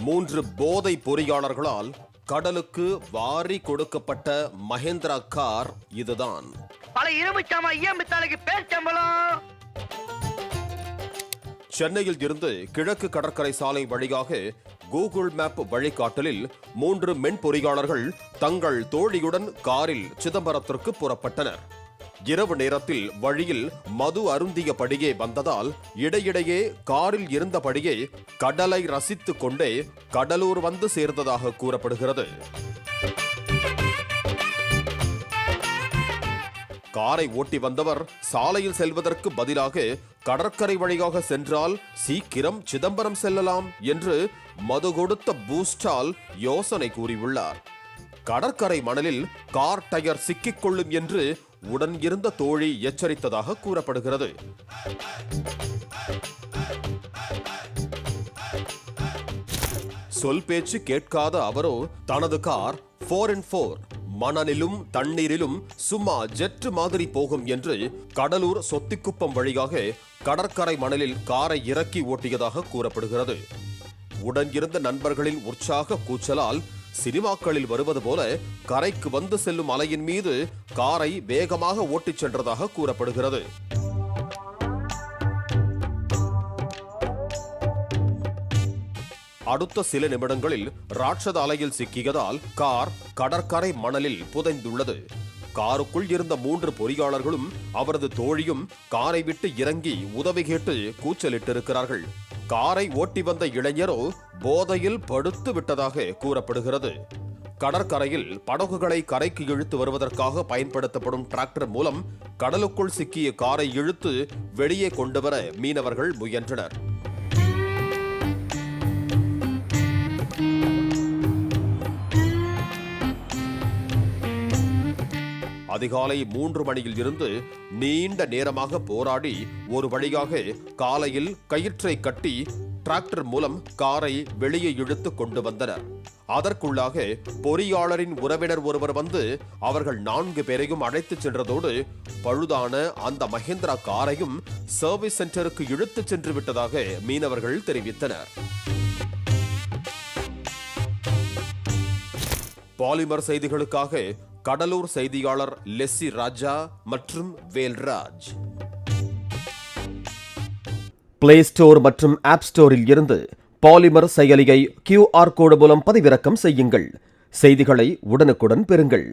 மூன்று போதை பொறியாளர்களால் கடலுக்கு வாரி கொடுக்கப்பட்ட மஹேந்திரா கார் இதுதான். பல இரும்புச்சாமா ஈயம்பித்தாளுக்கு பேர் சம்பளம். சென்னையில் இருந்து கிழக்கு கடற்கரை சாலை வழியாக கூகுள் மேப் வழிகாட்டலில் மூன்று மென் பொறியாளர்கள் தங்கள் தோழியுடன் காரில் சிதம்பரத்திற்கு புறப்பட்டனர். இரவு நேரத்தில் வழியில் மது அருந்தியபடியே வந்ததால் இடையிடையே காரில் இருந்தபடியே கடலை ரசித்துக் கொண்டே கடலூர் வந்து சேர்ந்ததாக கூறப்படுகிறது. காரை ஓட்டி வந்தவர் சாலையில் செல்வதற்கு பதிலாக கடற்கரை வழியாக சென்றால் சீக்கிரம் சிதம்பரம் செல்லலாம் என்று மது கொடுத்த பூஸ்டால் யோசனை கூறியுள்ளார். கடற்கரை மணலில் கார் டயர் சிக்கிக்கொள்ளும் என்று உடன் இருந்த தோழி எச்சரித்ததாக கூறப்படுகிறது. சொல் பேச்சு கேட்காத அவரோ தனது கார் ஃபோர் அண்ட் ஃபோர் மணலிலும் தண்ணீரிலும் சும்மா ஜெற்று மாதிரி போகும் என்று கடலூர் சொத்திக்குப்பம் வழியாக கடற்கரை மணலில் காரை இறக்கி ஓட்டியதாக கூறப்படுகிறது. உடன் இருந்த நண்பர்களின் உற்சாக கூச்சலால் சினிமாக்களில் வருவது போல கரைக்கு வந்து செல்லும் அலையின் மீது காரை வேகமாக ஓட்டிச் சென்றதாக கூறப்படுகிறது. அடுத்த சில நிமிடங்களில் ராட்சத அலையில் சிக்கியதால் கார் கடற்கரை மணலில் புதைந்துள்ளது. காருக்குள் இருந்த மூன்று பொறியாளர்களும் அவரது தோழியும் காரை விட்டு இறங்கி உதவி கேட்டு கூச்சலிட்டிருக்கிறார்கள். காரை ஓட்டி வந்த இளைஞரோ போதையில் படுத்து விட்டதாக கூறப்படுகிறது. கடற்கரையில் படகுகளை கரைக்கு இழுத்து வருவதற்காக பயன்படுத்தப்படும் டிராக்டர் மூலம் கடலுக்குள் சிக்கிய காரை இழுத்து வெளியே கொண்டு வர மீனவர்கள் முயன்றனர். அதிகாலை மூன்று மணியில் இருந்து நீண்ட நேரமாக போராடி ஒரு வழியாக காலையில் கயிற்றை கட்டி டிராக்டர் மூலம் காரை வெளியே இழுத்து கொண்டு வந்தனர். அதற்குள்ளாக பொறியாளரின் உறவினர் ஒருவர் வந்து அவர்கள் நான்கு பேரையும் அழைத்துச் சென்றதோடு பழுதான அந்த மஹேந்திரா காரையும் சர்வீஸ் சென்டருக்கு இழுத்துச் சென்று விட்டதாக மீனவர்கள் தெரிவித்தனர். பாலிமர் செய்திகளுக்காக கடலூர் செய்தியாளர் லெஸ்ஸி ராஜா மற்றும் வேல்ராஜ். பிளே ஸ்டோர் மற்றும் ஆப் ஸ்டோரில் இருந்து பாலிமர் செயலியை கியூஆர் கோடு மூலம் பதிவிறக்கம் செய்யுங்கள். செய்திகளை உடனுக்குடன் பெறுங்கள்.